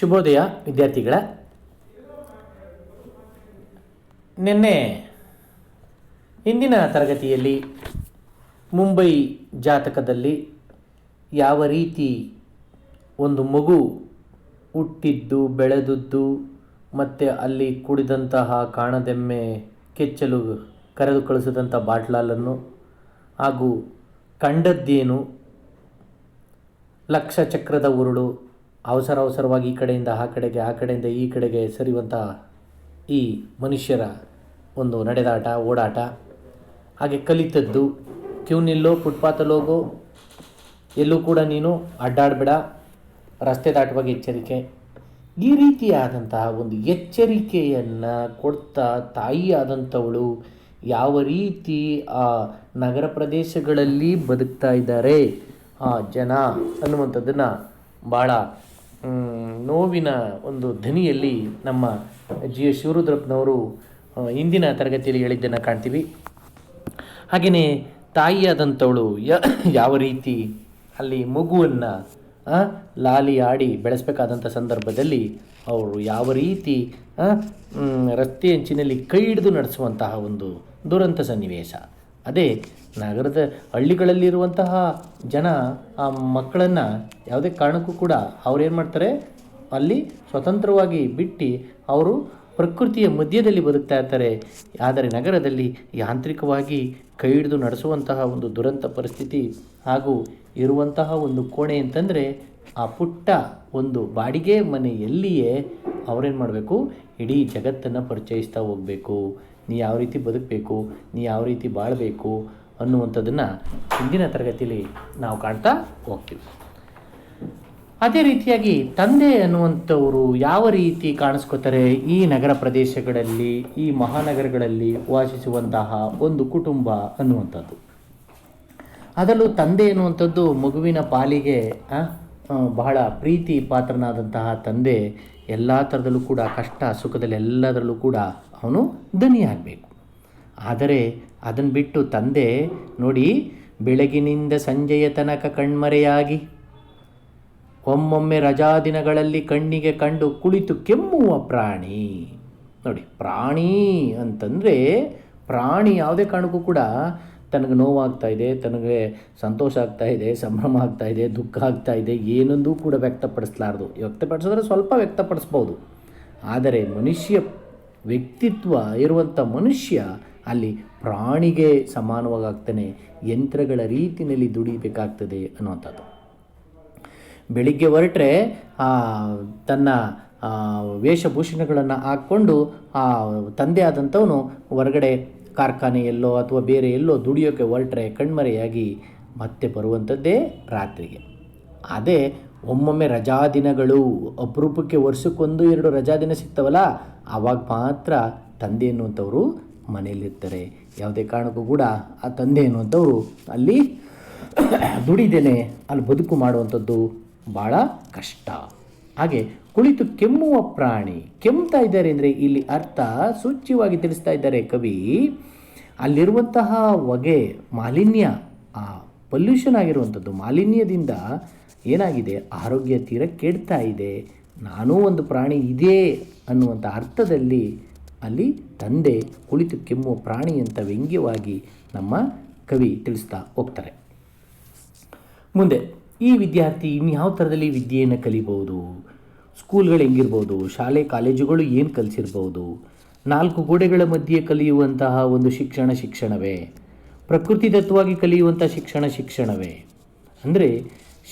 ಶುಭೋದಯ, ವಿದ್ಯಾರ್ಥಿಗಳ. ನಿನ್ನೆ ಹಿಂದಿನ ತರಗತಿಯಲ್ಲಿ ಮುಂಬೈ ಜಾತಕದಲ್ಲಿ ಯಾವ ರೀತಿ ಒಂದು ಮಗು ಹುಟ್ಟಿದ್ದು, ಬೆಳೆದದ್ದು, ಮತ್ತು ಅಲ್ಲಿ ಕುಡಿದಂತಹ ಕಾಣದೆಮ್ಮೆ ಕೆಚ್ಚಲು ಕರೆದು ಕಳಿಸಿದಂಥ ಬಾಟ್ಲಾಲನ್ನು ಹಾಗೂ ಕಂಡದ್ದೇನು ಲಕ್ಷ ಚಕ್ರದ ಉರುಳು ಅವಸರ ಅವಸರವಾಗಿ ಈ ಕಡೆಯಿಂದ, ಆ ಕಡೆಗೆ, ಆ ಕಡೆಯಿಂದ, ಈ ಕಡೆಗೆ ಸರಿಯುವಂಥ ಈ ಮನುಷ್ಯರ ಒಂದು ನಡೆದಾಟ, ಓಡಾಟ, ಹಾಗೆ ಕಲಿತದ್ದು. ಕ್ಯೂ ನಿಲ್ಲೋ ಫುಟ್ಪಾತಲ್ಲಿ ಹೋಗೋ ಎಲ್ಲೂ ಕೂಡ ನೀನು ಅಡ್ಡಾಡಬೇಡ. ರಸ್ತೆ ದಾಟುವಾಗ ಎಚ್ಚರಿಕೆ. ಈ ರೀತಿಯಾದಂತಹ ಒಂದು ಎಚ್ಚರಿಕೆಯನ್ನು ಕೊಡ್ತಾ ತಾಯಿಯಾದಂಥವಳು ಯಾವ ರೀತಿ ಆ ನಗರ ಪ್ರದೇಶಗಳಲ್ಲಿ ಬದುಕ್ತಾ ಇದ್ದಾರೆ? ಆ ಜನ ಅನ್ನುವಂಥದ್ದನ್ನು ಭಾಳ ನೋವಿನ ಒಂದು ಧ್ವನಿಯಲ್ಲಿ ನಮ್ಮ ಜಿ ಎಸ್ ಶಿವರುದ್ರಪ್ಪನವರು ಇಂದಿನ ತರಗತಿಯಲ್ಲಿ ಹೇಳಿದ್ದನ್ನು ಕಾಣ್ತೀವಿ. ಹಾಗೆಯೇ ತಾಯಿಯಾದಂಥವಳು ಯಾವ ರೀತಿ ಅಲ್ಲಿ ಮಗುವನ್ನು ಲಾಲಿ ಆಡಿ ಬೆಳೆಸಬೇಕಾದಂಥ ಸಂದರ್ಭದಲ್ಲಿ ಅವರು ಯಾವ ರೀತಿ ರಸ್ತೆ ಅಂಚಿನಲ್ಲಿ ಕೈ ಹಿಡಿದು ನಡೆಸುವಂತಹ ಒಂದು ದುರಂತ ಸನ್ನಿವೇಶ. ಅದೇ ನಗರದ ಹಳ್ಳಿಗಳಲ್ಲಿರುವಂತಹ ಜನ ಆ ಮಕ್ಕಳನ್ನು ಯಾವುದೇ ಕಾರಣಕ್ಕೂ ಕೂಡ ಅವ್ರೇನು ಮಾಡ್ತಾರೆ? ಅಲ್ಲಿ ಸ್ವತಂತ್ರವಾಗಿ ಬಿಟ್ಟು ಅವರು ಪ್ರಕೃತಿಯ ಮಧ್ಯದಲ್ಲಿ ಬದುಕ್ತಾ ಇರ್ತಾರೆ. ಆದರೆ ನಗರದಲ್ಲಿ ಯಾಂತ್ರಿಕವಾಗಿ ಕೈ ಹಿಡಿದು ನಡೆಸುವಂತಹ ಒಂದು ದುರಂತ ಪರಿಸ್ಥಿತಿ ಹಾಗೂ ಇರುವಂತಹ ಒಂದು ಕೋಣೆ ಅಂತಂದರೆ ಆ ಪುಟ್ಟ ಒಂದು ಬಾಡಿಗೆ ಮನೆಯಲ್ಲಿಯೇ ಅವರೇನು ಮಾಡಬೇಕು? ಇಡೀ ಜಗತ್ತನ್ನು ಪರಿಚಯಿಸ್ತಾ ಹೋಗಬೇಕು. ನೀ ಯಾವ ರೀತಿ ಬದುಕಬೇಕು, ನೀ ಯಾವ ರೀತಿ ಬಾಳಬೇಕು ಅನ್ನುವಂಥದ್ದನ್ನು ಹಿಂದಿನ ತರಗತಿಯಲ್ಲಿ ನಾವು ಕಾಣ್ತಾ ಹೋಗ್ತೀವಿ. ಅದೇ ರೀತಿಯಾಗಿ ತಂದೆ ಅನ್ನುವಂಥವರು ಯಾವ ರೀತಿ ಕಾಣಿಸ್ಕೋತಾರೆ? ಈ ನಗರ ಪ್ರದೇಶಗಳಲ್ಲಿ, ಈ ಮಹಾನಗರಗಳಲ್ಲಿ ವಾಸಿಸುವಂತಹ ಒಂದು ಕುಟುಂಬ ಅನ್ನುವಂಥದ್ದು. ಅದರಲ್ಲೂ ತಂದೆ ಎನ್ನುವಂಥದ್ದು ಮಗುವಿನ ಪಾಲಿಗೆ ಬಹಳ ಪ್ರೀತಿ ಪಾತ್ರನಾದಂತಹ ತಂದೆ ಎಲ್ಲ ಥರದಲ್ಲೂ ಕೂಡ ಕಷ್ಟ ಸುಖದಲ್ಲಿ ಎಲ್ಲದರಲ್ಲೂ ಕೂಡ ಅವನು ದನಿಯಾಗಬೇಕು ಆದರೆ ಅದನ್ನು ಬಿಟ್ಟು ತಂದೆ ನೋಡಿ ಬೆಳಗಿನಿಂದ ಸಂಜೆಯ ತನಕ ಕಣ್ಮರೆಯಾಗಿ ಒಮ್ಮೊಮ್ಮೆ ರಜಾ ದಿನಗಳಲ್ಲಿ ಕಣ್ಣಿಗೆ ಕಂಡು ಕುಳಿತು ಕೆಮ್ಮುವ ಪ್ರಾಣಿ. ನೋಡಿ ಪ್ರಾಣಿ ಅಂತಂದರೆ ಪ್ರಾಣಿ ಯಾವುದೇ ಕಾರಣಕ್ಕೂ ಕೂಡ ತನಗೆ ನೋವಾಗ್ತಾ ಇದೆ ತನಗೆ ಸಂತೋಷ ಆಗ್ತಾ ಇದೆ ಸಂಭ್ರಮ ಆಗ್ತಾ ಇದೆ ದುಃಖ ಆಗ್ತಾ ಇದೆ ಏನೊಂದೂ ಕೂಡ ವ್ಯಕ್ತಪಡಿಸಲಾರದು. ವ್ಯಕ್ತಪಡಿಸಿದ್ರೆ ಸ್ವಲ್ಪ ವ್ಯಕ್ತಪಡಿಸ್ಬೋದು. ಆದರೆ ಮನುಷ್ಯ ವ್ಯಕ್ತಿತ್ವ ಇರುವಂಥ ಮನುಷ್ಯ ಅಲ್ಲಿ ಪ್ರಾಣಿಗೆ ಸಮಾನವಾಗಿ ಆಗ್ತಾನೆ ಯಂತ್ರಗಳ ರೀತಿಯಲ್ಲಿ ದುಡಿಬೇಕಾಗ್ತದೆ ಅನ್ನುವಂಥದ್ದು. ಬೆಳಿಗ್ಗೆ ಹೊರಟ್ರೆ ಆ, ತನ್ನ ವೇಷಭೂಷಣಗಳನ್ನು ಹಾಕ್ಕೊಂಡು ಆ ತಂದೆ ಆದಂಥವನು ಹೊರಗಡೆ ಕಾರ್ಖಾನೆಯಲ್ಲೋ ಅಥವಾ ಬೇರೆ ಎಲ್ಲೋ ದುಡಿಯೋಕ್ಕೆ ಹೊರಟ್ರೆ ಕಣ್ಮರೆಯಾಗಿ ಮತ್ತೆ ಬರುವಂಥದ್ದೇ ರಾತ್ರಿಗೆ. ಅದೇ ಒಮ್ಮೊಮ್ಮೆ ರಜಾ ದಿನಗಳು ಅಪರೂಪಕ್ಕೆ ವರ್ಷಕ್ಕೊಂದು ಎರಡು ರಜಾ ದಿನ ಸಿಗ್ತವಲ್ಲ, ಆವಾಗ ಮಾತ್ರ ತಂದೆ ಅನ್ನುವಂಥವರು ಮನೆಯಲ್ಲಿರ್ತಾರೆ. ಯಾವುದೇ ಕಾರಣಕ್ಕೂ ಕೂಡ ಆ ತಂದೆ ಅನ್ನುವಂಥವರು ಅಲ್ಲಿ ದುಡಿದೇನೆ, ಅಲ್ಲಿ ಬದುಕು ಮಾಡುವಂಥದ್ದು ಭಾಳ ಕಷ್ಟ. ಹಾಗೆ ಕುಳಿತು ಕೆಮ್ಮುವ ಪ್ರಾಣಿ, ಕೆಮ್ತಾ ಇದ್ದಾರೆ ಅಂದರೆ ಇಲ್ಲಿ ಅರ್ಥ ಸೂಚ್ಯವಾಗಿ ತಿಳಿಸ್ತಾ ಇದ್ದಾರೆ ಕವಿ. ಅಲ್ಲಿರುವಂತಹ ಹೊಗೆ, ಮಾಲಿನ್ಯ, ಆ ಪೊಲ್ಯೂಷನ್ ಆಗಿರುವಂಥದ್ದು ಮಾಲಿನ್ಯದಿಂದ ಏನಾಗಿದೆ? ಆರೋಗ್ಯ ತೀರ ಕೆಡ್ತಾ ಇದೆ. ನಾನೂ ಒಂದು ಪ್ರಾಣಿ ಇದೆ ಅನ್ನುವಂಥ ಅರ್ಥದಲ್ಲಿ ಅಲ್ಲಿ ತಂದೆ ಕುಳಿತು ಕೆಮ್ಮುವ ಪ್ರಾಣಿ ಅಂತ ವ್ಯಂಗ್ಯವಾಗಿ ನಮ್ಮ ಕವಿ ತಿಳಿಸ್ತಾ ಹೋಗ್ತಾರೆ. ಮುಂದೆ ಈ ವಿದ್ಯಾರ್ಥಿ ಇನ್ಯಾವ ಥರದಲ್ಲಿ ವಿದ್ಯೆಯನ್ನು ಕಲಿಬೋದು ಸ್ಕೂಲ್ಗಳು ಹೆಂಗಿರ್ಬೋದು? ಶಾಲೆ, ಕಾಲೇಜುಗಳು ಏನು ಕಲಿಸಿರ್ಬೋದು? ನಾಲ್ಕು ಗೋಡೆಗಳ ಮಧ್ಯೆ ಕಲಿಯುವಂತಹ ಒಂದು ಶಿಕ್ಷಣ ಶಿಕ್ಷಣವೇ? ಪ್ರಕೃತಿದತ್ತವಾಗಿ ಕಲಿಯುವಂಥ ಶಿಕ್ಷಣ ಶಿಕ್ಷಣವೇ? ಅಂದರೆ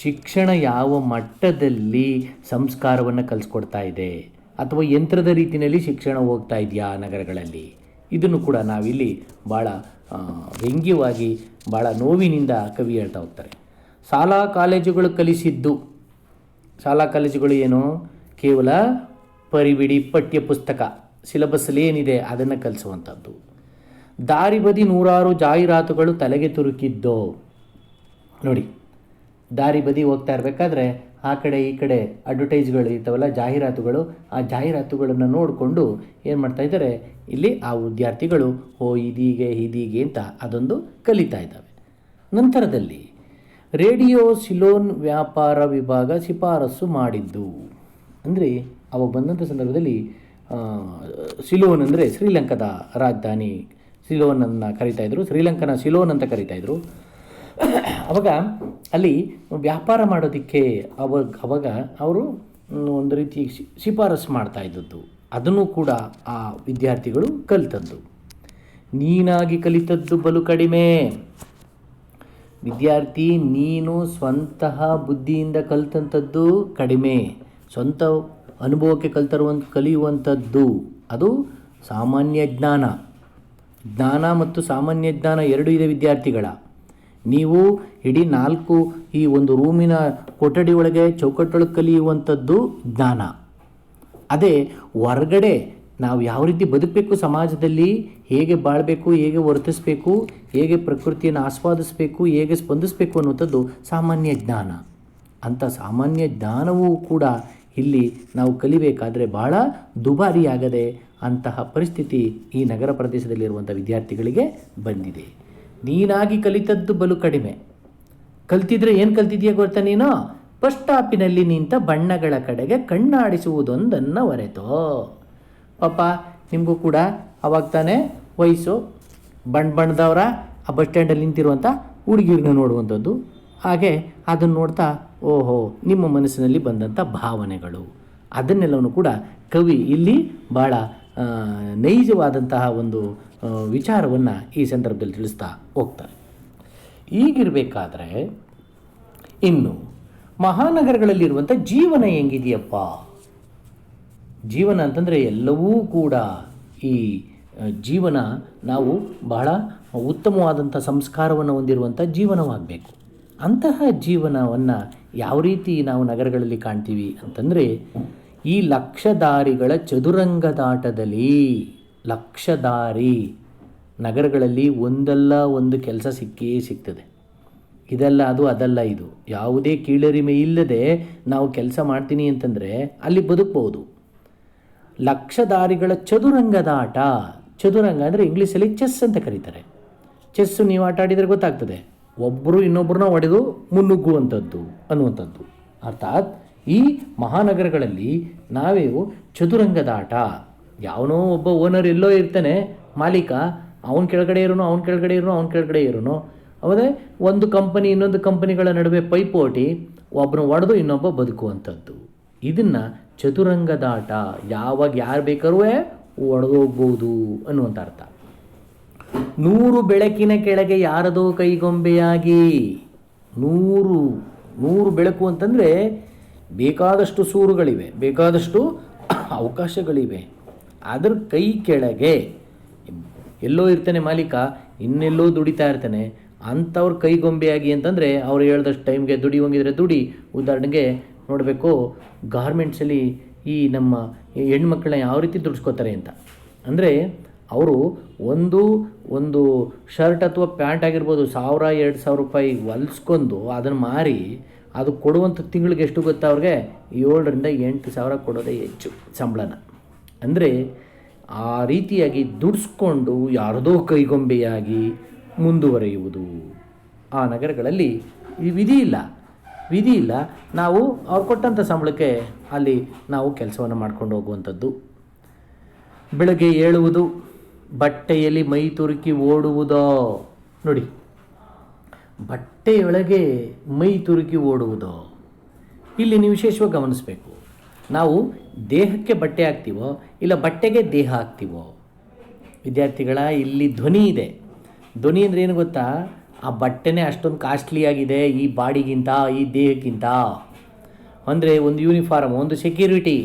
ಶಿಕ್ಷಣ ಯಾವ ಮಟ್ಟದಲ್ಲಿ ಸಂಸ್ಕಾರವನ್ನು ಕಲಿಸ್ಕೊಡ್ತಾ ಇದೆ? ಅಥವಾ ಯಂತ್ರದ ರೀತಿಯಲ್ಲಿ ಶಿಕ್ಷಣ ಹೋಗ್ತಾ ಇದೆಯಾ ನಗರಗಳಲ್ಲಿ? ಇದನ್ನು ಕೂಡ ನಾವಿಲ್ಲಿ ಭಾಳ ವ್ಯಂಗ್ಯವಾಗಿ ಭಾಳ ನೋವಿನಿಂದ ಕವಿ ಹೇಳ್ತಾ ಹೋಗ್ತಾರೆ. ಶಾಲಾ ಕಾಲೇಜುಗಳು ಕಲಿಸಿದ್ದು. ಶಾಲಾ ಕಾಲೇಜುಗಳು ಏನು? ಕೇವಲ ಪರಿಬಿಡಿ ಪಠ್ಯ ಪುಸ್ತಕ. ಸಿಲೆಬಸ್ಸಲ್ಲಿ ಏನಿದೆ? ಅದನ್ನು ಕಲಿಸುವಂಥದ್ದು. ದಾರಿ ಬದಿ ನೂರಾರು ಜಾಹೀರಾತುಗಳು ತಲೆಗೆ ತುರುಕಿದ್ದೋ? ನೋಡಿ, ದಾರಿ ಬದಿ ಹೋಗ್ತಾ ಇರಬೇಕಾದ್ರೆ ಆ ಕಡೆ ಈ ಕಡೆ ಅಡ್ವರ್ಟೈಸ್ಗಳು ಇರ್ತಾವಲ್ಲ, ಜಾಹೀರಾತುಗಳು, ಆ ಜಾಹೀರಾತುಗಳನ್ನು ನೋಡಿಕೊಂಡು ಏನು ಮಾಡ್ತಾ ಇದ್ದಾರೆ? ಇಲ್ಲಿ ಆ ವಿದ್ಯಾರ್ಥಿಗಳು ಓ ಇದೀಗೆ ಇದೀಗೆ ಅಂತ ಅದೊಂದು ಕಲಿತಾ ಇದ್ದಾವೆ. ನಂತರದಲ್ಲಿ ರೇಡಿಯೋ ಸಿಲೋನ್ ವ್ಯಾಪಾರ ವಿಭಾಗ ಶಿಫಾರಸು ಮಾಡಿದ್ದು. ಅಂದರೆ, ಅವ ಬಂದಂಥ ಸಂದರ್ಭದಲ್ಲಿ ಸಿಲೋನ್ ಅಂದರೆ ಶ್ರೀಲಂಕಾದ ರಾಜಧಾನಿ ಸಿಲೋನನ್ನು ಕರಿತಾಯಿದ್ರು ಶ್ರೀಲಂಕನ ಸಿಲೋನ್ ಅಂತ ಕರಿತಾಯಿದ್ರು ಅವಾಗ ಅಲ್ಲಿ ವ್ಯಾಪಾರ ಮಾಡೋದಕ್ಕೆ ಅವಾಗ ಅವಾಗ ಅವರು ಒಂದು ರೀತಿ ಶಿಫಾರಸು ಮಾಡ್ತಾ ಇದ್ದದ್ದು. ಅದನ್ನು ಕೂಡ ಆ ವಿದ್ಯಾರ್ಥಿಗಳು ಕಲಿತದ್ದು. ನೀನಾಗಿ ಕಲಿತದ್ದು ಬಲು ಕಡಿಮೆ. ವಿದ್ಯಾರ್ಥಿ, ನೀನು ಸ್ವಂತಹ ಬುದ್ಧಿಯಿಂದ ಕಲಿತಂಥದ್ದು ಕಡಿಮೆ. ಸ್ವಂತ ಅನುಭವಕ್ಕೆ ಕಲ್ತಿರುವಂಥ ಕಲಿಯುವಂಥದ್ದು. ಅದು ಸಾಮಾನ್ಯ ಜ್ಞಾನ. ಜ್ಞಾನ ಮತ್ತು ಸಾಮಾನ್ಯ ಜ್ಞಾನ ಎರಡೂ ಇದೆ ವಿದ್ಯಾರ್ಥಿಗಳ. ನೀವು ಇಡೀ ನಾಲ್ಕು ಈ ಒಂದು ರೂಮಿನ ಕೊಠಡಿ ಒಳಗೆ ಚೌಕಟ್ಟೊಳಗೆ ಕಲಿಯುವಂಥದ್ದು ಜ್ಞಾನ. ಅದೇ ಹೊರಗಡೆ ನಾವು ಯಾವ ರೀತಿ ಬದುಕಬೇಕು ಸಮಾಜದಲ್ಲಿ, ಹೇಗೆ ಬಾಳಬೇಕು, ಹೇಗೆ ವರ್ತಿಸಬೇಕು, ಹೇಗೆ ಪ್ರಕೃತಿಯನ್ನು ಆಸ್ವಾದಿಸಬೇಕು, ಹೇಗೆ ಸ್ಪಂದಿಸಬೇಕು ಅನ್ನುವಂಥದ್ದು ಸಾಮಾನ್ಯ ಜ್ಞಾನ. ಅಂಥ ಸಾಮಾನ್ಯ ಜ್ಞಾನವೂ ಕೂಡ ಇಲ್ಲಿ ನಾವು ಕಲಿಬೇಕಾದರೆ ಭಾಳ ದುಬಾರಿಯಾಗದೆ ಅಂತಹ ಪರಿಸ್ಥಿತಿ ಈ ನಗರ ಪ್ರದೇಶದಲ್ಲಿರುವಂಥ ವಿದ್ಯಾರ್ಥಿಗಳಿಗೆ ಬಂದಿದೆ. ನೀನಾಗಿ ಕಲಿತದ್ದು ಬಲು ಕಡಿಮೆ. ಕಲ್ತಿದ್ರೆ ಏನು ಕಲ್ತಿದೆಯಾ ಗೊತ್ತಾ ನೀನು? ಫಸ್ಟ್ ಸ್ಟಾಪಿನಲ್ಲಿ ನಿಂತ ಬಣ್ಣಗಳ ಕಡೆಗೆ ಕಣ್ಣಾಡಿಸುವುದೊಂದನ್ನು ಹೊರೆತೋ ಪಾಪ ನಿಮಗೂ ಕೂಡ ಅವಾಗ ತಾನೇ ವಯಸ್ಸು. ಬಣ್ಣ ಬಣ್ಣದವರ, ಆ ಬಸ್ ಸ್ಟ್ಯಾಂಡಲ್ಲಿ ನಿಂತಿರುವಂಥ ಹುಡುಗಿರನ್ನ ನೋಡುವಂಥದ್ದು. ಹಾಗೆ ಅದನ್ನು ನೋಡ್ತಾ, ಓಹೋ, ನಿಮ್ಮ ಮನಸ್ಸಿನಲ್ಲಿ ಬಂದಂಥ ಭಾವನೆಗಳು. ಅದನ್ನೆಲ್ಲವನ್ನು ಕೂಡ ಕವಿ ಇಲ್ಲಿ ಭಾಳ ನೈಜವಾದಂತಹ ಒಂದು ವಿಚಾರವನ್ನು ಈ ಸಂದರ್ಭದಲ್ಲಿ ತಿಳಿಸ್ತಾ ಹೋಗ್ತಾರೆ. ಈಗಿರಬೇಕಾದ್ರೆ, ಇನ್ನು ಮಹಾನಗರಗಳಲ್ಲಿರುವಂಥ ಜೀವನ ಹೆಂಗಿದೆಯಪ್ಪ? ಜೀವನ ಅಂತಂದರೆ ಎಲ್ಲವೂ ಕೂಡ ಈ ಜೀವನ ನಾವು ಬಹಳ ಉತ್ತಮವಾದಂಥ ಸಂಸ್ಕಾರವನ್ನು ಹೊಂದಿರುವಂಥ ಜೀವನವಾಗಬೇಕು. ಅಂತಹ ಜೀವನವನ್ನು ಯಾವ ರೀತಿ ನಾವು ನಗರಗಳಲ್ಲಿ ಕಾಣ್ತೀವಿ ಅಂತಂದರೆ, ಈ ಲಕ್ಷದಾರಿಗಳ ಚದುರಂಗದಾಟದಲ್ಲಿ ಲಕ್ಷದಾರಿ ನಗರಗಳಲ್ಲಿ ಒಂದಲ್ಲ ಒಂದು ಕೆಲಸ ಸಿಕ್ಕೇ ಸಿಗ್ತದೆ. ಇದಲ್ಲ ಅದು ಅದಲ್ಲ ಇದು. ಯಾವುದೇ ಕೀಳರಿಮೆ ಇಲ್ಲದೆ ನಾವು ಕೆಲಸ ಮಾಡ್ತೀನಿ ಅಂತಂದರೆ ಅಲ್ಲಿ ಬದುಕ್ಬೋದು. ಲಕ್ಷದಾರಿಗಳ ಚದುರಂಗದ ಆಟ ಚದುರಂಗ ಅಂದರೆ ಇಂಗ್ಲೀಷಲ್ಲಿ ಚೆಸ್ ಅಂತ ಕರೀತಾರೆ. ಚೆಸ್ಸು ನೀವು ಆಟ ಆಡಿದರೆ ಗೊತ್ತಾಗ್ತದೆ. ಒಬ್ಬರು ಇನ್ನೊಬ್ಬರನ್ನ ಹೊಡೆದು ಮುನ್ನುಗ್ಗುವಂಥದ್ದು ಅನ್ನುವಂಥದ್ದು. ಅರ್ಥಾತ್ ಈ ಮಹಾನಗರಗಳಲ್ಲಿ ನಾವೇ ಚದುರಂಗದ ಆಟ ಯಾವನೋ ಒಬ್ಬ ಓನರ್ ಎಲ್ಲೋ ಇರ್ತಾನೆ, ಮಾಲೀಕ, ಅವನ ಕೆಳಗಡೆ ಇರೋನು, ಅವನ ಕೆಳಗಡೆ ಇರೋನು, ಅವನ ಕೆಳಗಡೆ ಇರೋನು. ಅವದೇ ಒಂದು ಕಂಪನಿ ಇನ್ನೊಂದು ಕಂಪನಿಗಳ ನಡುವೆ ಪೈಪೋಟಿ ಒಬ್ಬನ ಒಡೆದು ಇನ್ನೊಬ್ಬ ಬದುಕುವಂಥದ್ದು. ಇದನ್ನು ಚದುರಂಗದಾಟ ಯಾವಾಗ ಯಾರು ಬೇಕಾದ್ರೂ ಒಡೆದೋಗ್ಬೋದು ಅನ್ನುವಂಥ ಅರ್ಥ. ನೂರು ಬೆಳಕಿನ ಕೆಳಗೆ ಯಾರದೋ ಕೈಗೊಂಬೆಯಾಗಿ. ನೂರು ನೂರು ಬೆಳಕು ಅಂತಂದರೆ ಬೇಕಾದಷ್ಟು ಸೂರುಗಳಿವೆ, ಬೇಕಾದಷ್ಟು ಅವಕಾಶಗಳಿವೆ. ಅದರ ಕೈ ಕೆಳಗೆ, ಎಲ್ಲೋ ಇರ್ತಾನೆ ಮಾಲೀಕ, ಇನ್ನೆಲ್ಲೋ ದುಡಿತಾ ಇರ್ತಾನೆ, ಅಂಥವ್ರ ಕೈಗೊಂಬೆಯಾಗಿ ಅಂತಂದರೆ ಅವ್ರು ಹೇಳ್ದಷ್ಟು ಟೈಮ್ಗೆ ದುಡಿಯೋಂಗಿದ್ರೆ ದುಡಿ, ಉದಾಹರಣೆಗೆ ನೋಡಬೇಕು ಗಾರ್ಮೆಂಟ್ಸಲ್ಲಿ ಈ ನಮ್ಮ ಹೆಣ್ಮಕ್ಳನ್ನ ಯಾವ ರೀತಿ ದುಡಿಸ್ಕೋತಾರೆ ಅಂತ. ಅಂದರೆ ಅವರು ಒಂದು ಒಂದು ಶರ್ಟ್ ಅಥವಾ ಪ್ಯಾಂಟ್ ಆಗಿರ್ಬೋದು, ಸಾವಿರ, ಎರಡು ಸಾವಿರ ರೂಪಾಯಿ ಹೊಲಿಸ್ಕೊಂಡು ಅದನ್ನು ಮಾರಿ ಅದು ಕೊಡುವಂಥ ತಿಂಗಳಿಗೆ ಎಷ್ಟು ಗೊತ್ತಾ ಅವ್ರಿಗೆ? ಏಳರಿಂದ ಎಂಟು ಸಾವಿರ ಕೊಡೋದೇ ಹೆಚ್ಚು ಸಂಬಳನ. ಅಂದರೆ ಆ ರೀತಿಯಾಗಿ ದುಡಿಸ್ಕೊಂಡು ಯಾರದೋ ಕೈಗೊಂಬೆಯಾಗಿ ಮುಂದುವರಿಯುವುದು. ಆ ನಗರಗಳಲ್ಲಿ ಈ ವಿಧಿ ಇಲ್ಲ. ವಿಧಿ ಇಲ್ಲ. ನಾವು ಅವ್ರು ಕೊಟ್ಟಂಥ ಸಂಬಳಕ್ಕೆ ಅಲ್ಲಿ ನಾವು ಕೆಲಸವನ್ನು ಮಾಡ್ಕೊಂಡು ಹೋಗುವಂಥದ್ದು. ಬೆಳಗ್ಗೆ ಏಳುವುದು, ಬಟ್ಟೆಯಲ್ಲಿ ಮೈ ತುರುಕಿ ಓಡುವುದೋ? ನೋಡಿ ಬಟ್ಟೆಯೊಳಗೆ ಮೈ ತುರುಕಿ ಓಡುವುದೋ? ಇಲ್ಲಿ ನೀವು ವಿಶೇಷವಾಗಿ ಗಮನಿಸಬೇಕು. ನಾವು ದೇಹಕ್ಕೆ ಬಟ್ಟೆ ಹಾಕ್ತೀವೋ, ಇಲ್ಲ ಬಟ್ಟೆಗೆ ದೇಹ ಹಾಕ್ತೀವೋ? ವಿದ್ಯಾರ್ಥಿಗಳ, ಇಲ್ಲಿ ಧ್ವನಿ ಇದೆ. ಧ್ವನಿ ಅಂದರೆ ಏನು ಗೊತ್ತಾ? ಆ ಬಟ್ಟೆನೇ ಅಷ್ಟೊಂದು ಕಾಸ್ಟ್ಲಿ ಆಗಿದೆ ಈ ಬಾಡಿಗಿಂತ, ಈ ದೇಹಕ್ಕಿಂತ. ಅಂದರೆ ಒಂದು ಯೂನಿಫಾರ್ಮ್ ಒಂದು ಸೆಕ್ಯೂರಿಟಿ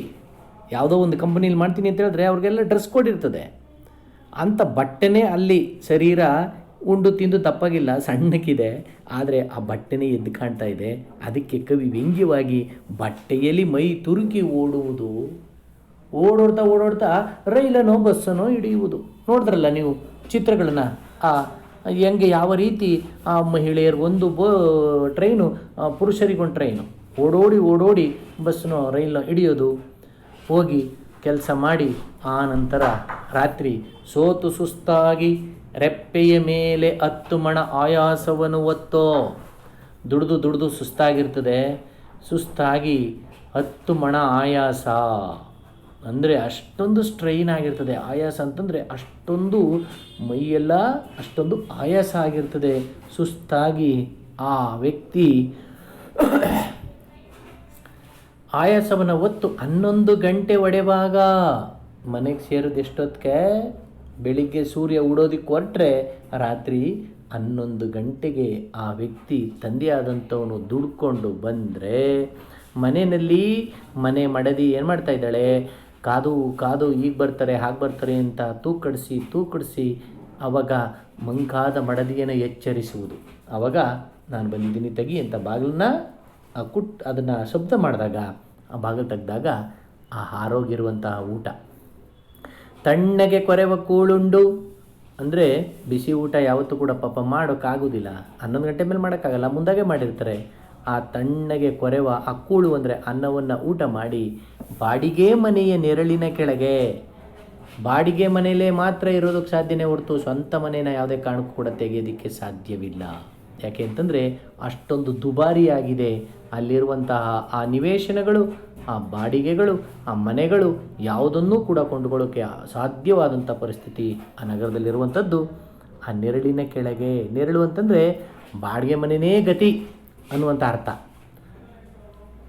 ಯಾವುದೋ ಒಂದು ಕಂಪನಿಲಿ ಮಾಡ್ತೀನಿ ಅಂತ ಹೇಳಿದ್ರೆ ಅವ್ರಿಗೆಲ್ಲ ಡ್ರೆಸ್ ಕೋಡ್ ಇರ್ತದೆ. ಅಂಥ ಬಟ್ಟೆನೇ ಅಲ್ಲಿ ಶರೀರ ಉಂಡು ತಿಂದು ತಪ್ಪಾಗಿಲ್ಲ, ಸಣ್ಣಕ್ಕಿದೆ. ಆದರೆ ಆ ಬಟ್ಟೆನೇ ಎದ್ದು ಕಾಣ್ತಾ ಇದೆ. ಅದಕ್ಕೆ ಕವಿ ವ್ಯಂಗ್ಯವಾಗಿ ಬಟ್ಟೆಯಲ್ಲಿ ಮೈ ತುರುಕಿ ಓಡುವುದು. ಓಡೋಡ್ತಾ ಓಡೋಡ್ತಾ ರೈಲನೋ ಬಸ್ಸನೋ ಹಿಡಿಯುವುದು. ನೋಡಿದ್ರಲ್ಲ ನೀವು ಚಿತ್ರಗಳನ್ನು? ಆ ಹೆಂಗೆ ಯಾವ ರೀತಿ ಆ ಮಹಿಳೆಯರಿಗೊಂದು ಬೋ ಟ್ರೈನು ಪುರುಷರಿಗೊಂದು ಟ್ರೈನು. ಓಡೋಡಿ ಓಡೋಡಿ ಬಸ್ಸನ್ನು ರೈಲನ್ನ ಹಿಡಿಯೋದು. ಹೋಗಿ ಕೆಲಸ ಮಾಡಿ, ಆ ನಂತರ ರಾತ್ರಿ ಸೋತು ಸುಸ್ತಾಗಿ ರೆಪ್ಪೆಯ ಮೇಲೆ ಹತ್ತು ಮಣ ಆಯಾಸವನ್ನು ಒತ್ತೋ. ದುಡಿದು ದುಡಿದು ಸುಸ್ತಾಗಿರ್ತದೆ. ಸುಸ್ತಾಗಿ ಹತ್ತು ಮಣ ಆಯಾಸ. ಅಂದರೆ ಅಷ್ಟೊಂದು ಸ್ಟ್ರೈನ್ ಆಗಿರ್ತದೆ, ಆಯಾಸ ಅಂತಂದರೆ ಅಷ್ಟೊಂದು ಮೈಯೆಲ್ಲ ಅಷ್ಟೊಂದು ಆಯಾಸ ಆಗಿರ್ತದೆ. ಸುಸ್ತಾಗಿ ಆ ವ್ಯಕ್ತಿ ಆಯಾಸವನ್ನು ಹೊತ್ತು ಹನ್ನೊಂದು ಗಂಟೆ ಒಡೆವಾಗ ಮನೆಗೆ ಸೇರೋದು ಎಷ್ಟೊತ್ತಿಗೆ ಬೆಳಿಗ್ಗೆ ಸೂರ್ಯ ಉಡೋದಕ್ಕೆ ಹೊರಟ್ರೆ ರಾತ್ರಿ ಹನ್ನೊಂದು ಗಂಟೆಗೆ ಆ ವ್ಯಕ್ತಿ ತಂದೆಯಾದಂಥವನು ದುಡ್ಕೊಂಡು ಬಂದರೆ ಮನೆಯಲ್ಲಿ ಮನೆ ಮಡದಿ ಏನು ಮಾಡ್ತಾ ಇದ್ದಾಳೆ? ಕಾದು ಕಾದು ಈಗ ಬರ್ತಾರೆ, ಹಾಗೆ ಬರ್ತಾರೆ ಅಂತ ತೂಕಡಿಸಿ ತೂಕಡಿಸಿ ಅವಾಗ ಮಂಕಾದ ಮಡದಿಯನ್ನು ಎಚ್ಚರಿಸುವುದು. ಅವಾಗ ನಾನು ಬಂದಿದ್ದೀನಿ ತೆಗಿ ಅಂತ ಬಾಗಿಲನ್ನ ಕುಟ್, ಅದನ್ನು ಶಬ್ದ ಮಾಡಿದಾಗ ಆ ಬಾಗಿಲು ತೆಗೆದಾಗ ಆ ಹಾರೋಗಿರುವಂತಹ ಊಟ. ತಣ್ಣಗೆ ಕೊರೆವ ಕೂಳುಂಡು. ಅಂದರೆ ಬಿಸಿ ಊಟ ಯಾವತ್ತೂ ಕೂಡ ಪಾಪ ಮಾಡೋಕ್ಕಾಗೋದಿಲ್ಲ. ಹನ್ನೊಂದು ಗಂಟೆ ಮೇಲೆ ಮಾಡೋಕ್ಕಾಗಲ್ಲ, ಮುಂದಾಗೆ ಮಾಡಿರ್ತಾರೆ. ಆ ತಣ್ಣಗೆ ಕೊರೆವ ಅಕ್ಕೂಳು ಕೂಳು ಅಂದರೆ ಅನ್ನವನ್ನು ಊಟ ಮಾಡಿ ಬಾಡಿಗೆ ಮನೆಯ ನೆರಳಿನ ಕೆಳಗೆ. ಬಾಡಿಗೆ ಮನೆಯಲ್ಲೇ ಮಾತ್ರ ಇರೋದಕ್ಕೆ ಸಾಧ್ಯನೇ ಹೊರತು ಸ್ವಂತ ಮನೇನ ಯಾವುದೇ ಕಾರಣಕ್ಕೂ ಕೂಡ ತೆಗೆಯೋದಕ್ಕೆ ಸಾಧ್ಯವಿಲ್ಲ. ಯಾಕೆ ಅಂತಂದರೆ ಅಷ್ಟೊಂದು ದುಬಾರಿಯಾಗಿದೆ ಅಲ್ಲಿರುವಂತಹ ಆ ನಿವೇಶನಗಳು, ಆ ಬಾಡಿಗೆಗಳು, ಆ ಮನೆಗಳು ಯಾವುದನ್ನೂ ಕೂಡ ಕೊಂಡುಕೊಳ್ಳೋಕ್ಕೆ ಸಾಧ್ಯವಾದಂಥ ಪರಿಸ್ಥಿತಿ ಆ ನಗರದಲ್ಲಿರುವಂಥದ್ದು. ಆ ನೆರಳಿನ ಕೆಳಗೆ, ನೆರಳು ಅಂತಂದರೆ ಬಾಡಿಗೆ ಮನೆಯೇ ಗತಿ. ಅನ್ನುವಂಥ ಅರ್ಥ.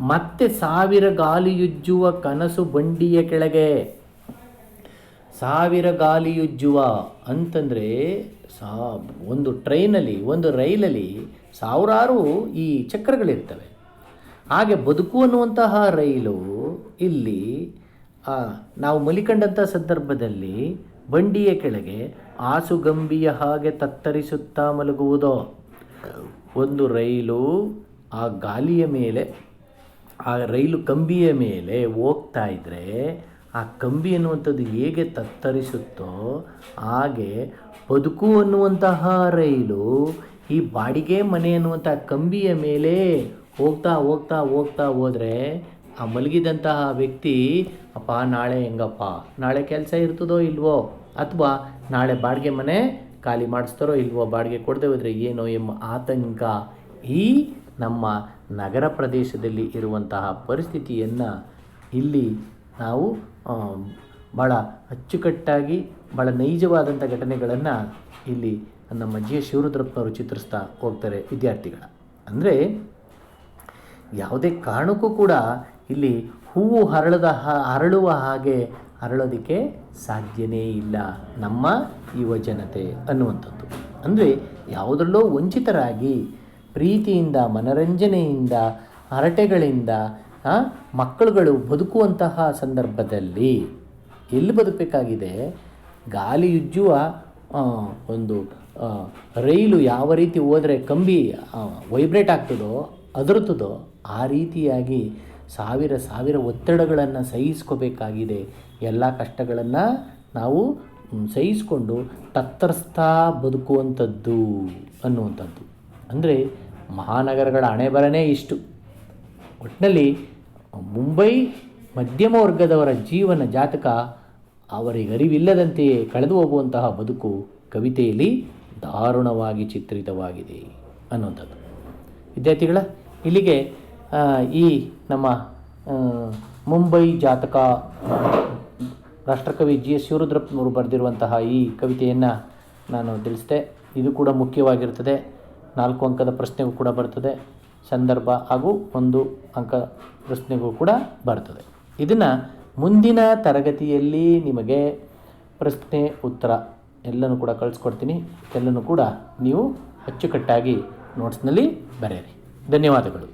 ಮತ್ತೆ ಸಾವಿರ ಗಾಲಿಯುಜ್ಜುವ ಕನಸು ಬಂಡಿಯ ಕೆಳಗೆ. ಸಾವಿರ ಗಾಲಿಯುಜ್ಜುವ ಅಂತಂದರೆ ಸಾ, ಒಂದು ಟ್ರೈನಲ್ಲಿ, ಒಂದು ರೈಲಲ್ಲಿ ಸಾವಿರಾರು ಈ ಚಕ್ರಗಳಿರ್ತವೆ. ಹಾಗೆ ಬದುಕು ಅನ್ನುವಂತಹ ರೈಲು ಇಲ್ಲಿ ನಾವು ಮಲಿಕಂಡಂಥ ಸಂದರ್ಭದಲ್ಲಿ ಬಂಡಿಯ ಕೆಳಗೆ ಆಸುಗಂಬಿಯ ಹಾಗೆ ತತ್ತರಿಸುತ್ತಾ ಮಲಗುವುದೋ. ಒಂದು ರೈಲು ಆ ಗಾಲಿಯ ಮೇಲೆ, ಆ ರೈಲು ಕಂಬಿಯ ಮೇಲೆ ಹೋಗ್ತಾ ಇದ್ದರೆ ಆ ಕಂಬಿ ಅನ್ನುವಂಥದ್ದು ಹೇಗೆ ತತ್ತರಿಸುತ್ತೋ ಹಾಗೆ ಬದುಕು ಅನ್ನುವಂತಹ ರೈಲು ಈ ಬಾಡಿಗೆ ಮನೆ ಅನ್ನುವಂಥ ಕಂಬಿಯ ಮೇಲೆ ಹೋಗ್ತಾ ಹೋಗ್ತಾ ಹೋಗ್ತಾ ಹೋದರೆ ಆ ಮಲಗಿದಂತಹ ವ್ಯಕ್ತಿ, ಅಪ್ಪ, ನಾಳೆ ಹೆಂಗಪ್ಪ? ನಾಳೆ ಕೆಲಸ ಇರ್ತದೋ ಇಲ್ವೋ? ಅಥವಾ ನಾಳೆ ಬಾಡಿಗೆ ಮನೆ ಖಾಲಿ ಮಾಡಿಸ್ತಾರೋ ಇಲ್ವೋ ಬಾಡಿಗೆ ಕೊಡದೆ ಹೋದರೆ ಏನೋ ಎಂಬ ಆತಂಕ ಈ ನಮ್ಮ ನಗರ ಪ್ರದೇಶದಲ್ಲಿ ಇರುವಂತಹ ಪರಿಸ್ಥಿತಿಯನ್ನು ಇಲ್ಲಿ ನಾವು ಭಾಳ ಅಚ್ಚುಕಟ್ಟಾಗಿ ಭಾಳ ನೈಜವಾದಂಥ ಘಟನೆಗಳನ್ನು ಇಲ್ಲಿ ನಮ್ಮ ಜಿ ಎಸ್ ಶಿವರುದ್ರಪ್ಪನವರು ಚಿತ್ರಿಸ್ತಾ ಹೋಗ್ತಾರೆ ವಿದ್ಯಾರ್ಥಿಗಳ. ಅಂದರೆ ಯಾವುದೇ ಕಾರಣಕ್ಕೂ ಕೂಡ ಇಲ್ಲಿ ಹೂವು ಹರಳದ ಹರಳುವ ಹಾಗೆ ಹರಳೋದಕ್ಕೆ ಸಾಧ್ಯನೇ ಇಲ್ಲ. ನಮ್ಮ ಯುವ ಜನತೆ ಅನ್ನುವಂಥದ್ದು. ಅಂದರೆ ಯಾವುದರಲ್ಲೋ ವಂಚಿತರಾಗಿ ಪ್ರೀತಿಯಿಂದ, ಮನರಂಜನೆಯಿಂದ, ಹರಟೆಗಳಿಂದ ಮಕ್ಕಳುಗಳು ಬದುಕುವಂತಹ ಸಂದರ್ಭದಲ್ಲಿ ಎಲ್ಲಿ ಬದುಕಬೇಕಾಗಿದೆ? ಗಾಲಿ ಯುಜ್ಜುವ ಒಂದು ರೈಲು ಯಾವ ರೀತಿ ಹೋದರೆ ಕಂಬಿ ವೈಬ್ರೇಟ್ ಆಗ್ತದೋ ಅದರ್ತದೋ ಆ ರೀತಿಯಾಗಿ ಸಾವಿರ ಸಾವಿರ ಒತ್ತಡಗಳನ್ನು ಸಹಿಸ್ಕೋಬೇಕಾಗಿದೆ. ಎಲ್ಲ ಕಷ್ಟಗಳನ್ನು ನಾವು ಸಹಿಸಿಕೊಂಡು ತತ್ತರಿಸ್ತಾ ಬದುಕುವಂಥದ್ದು ಅನ್ನುವಂಥದ್ದು. ಅಂದರೆ ಮಹಾನಗರಗಳ ಅಣೆಬರನೇ ಇಷ್ಟು. ಒಟ್ಟಿನಲ್ಲಿ ಮುಂಬೈ ಮಧ್ಯಮ ವರ್ಗದವರ ಜೀವನ ಜಾತಕ ಅವರಿಗೆ ಅರಿವಿಲ್ಲದಂತೆಯೇ ಕಳೆದು ಹೋಗುವಂತಹ ಬದುಕು ಕವಿತೆಯಲ್ಲಿ ದಾರುಣವಾಗಿ ಚಿತ್ರಿತವಾಗಿದೆ ಅನ್ನುವಂಥದ್ದು. ವಿದ್ಯಾರ್ಥಿಗಳ, ಇಲ್ಲಿಗೆ ಈ ನಮ್ಮ ಮುಂಬೈ ಜಾತಕ ರಾಷ್ಟ್ರಕವಿ ಜಿ ಎಸ್ ಶಿವರುದ್ರಪ್ಪನವರು ಬರೆದಿರುವಂತಹ ಈ ಕವಿತೆಯನ್ನು ನಾನು ತಿಳಿಸಿದೆ. ಇದು ಕೂಡ ಮುಖ್ಯವಾಗಿರ್ತದೆ. ನಾಲ್ಕು ಅಂಕದ ಪ್ರಶ್ನೆಗೂ ಕೂಡ ಬರ್ತದೆ. ಸಂದರ್ಭ ಹಾಗೂ ಒಂದು ಅಂಕ ಪ್ರಶ್ನೆಗೂ ಕೂಡ ಬರ್ತದೆ. ಇದನ್ನು ಮುಂದಿನ ತರಗತಿಯಲ್ಲಿ ನಿಮಗೆ ಪ್ರಶ್ನೆ, ಉತ್ತರ ಎಲ್ಲನೂ ಕೂಡ ಕಳಿಸ್ಕೊಡ್ತೀನಿ. ಎಲ್ಲನೂ ಕೂಡ ನೀವು ಅಚ್ಚುಕಟ್ಟಾಗಿ ನೋಟ್ಸ್ನಲ್ಲಿ ಬರೆಯಿರಿ. ಧನ್ಯವಾದಗಳು.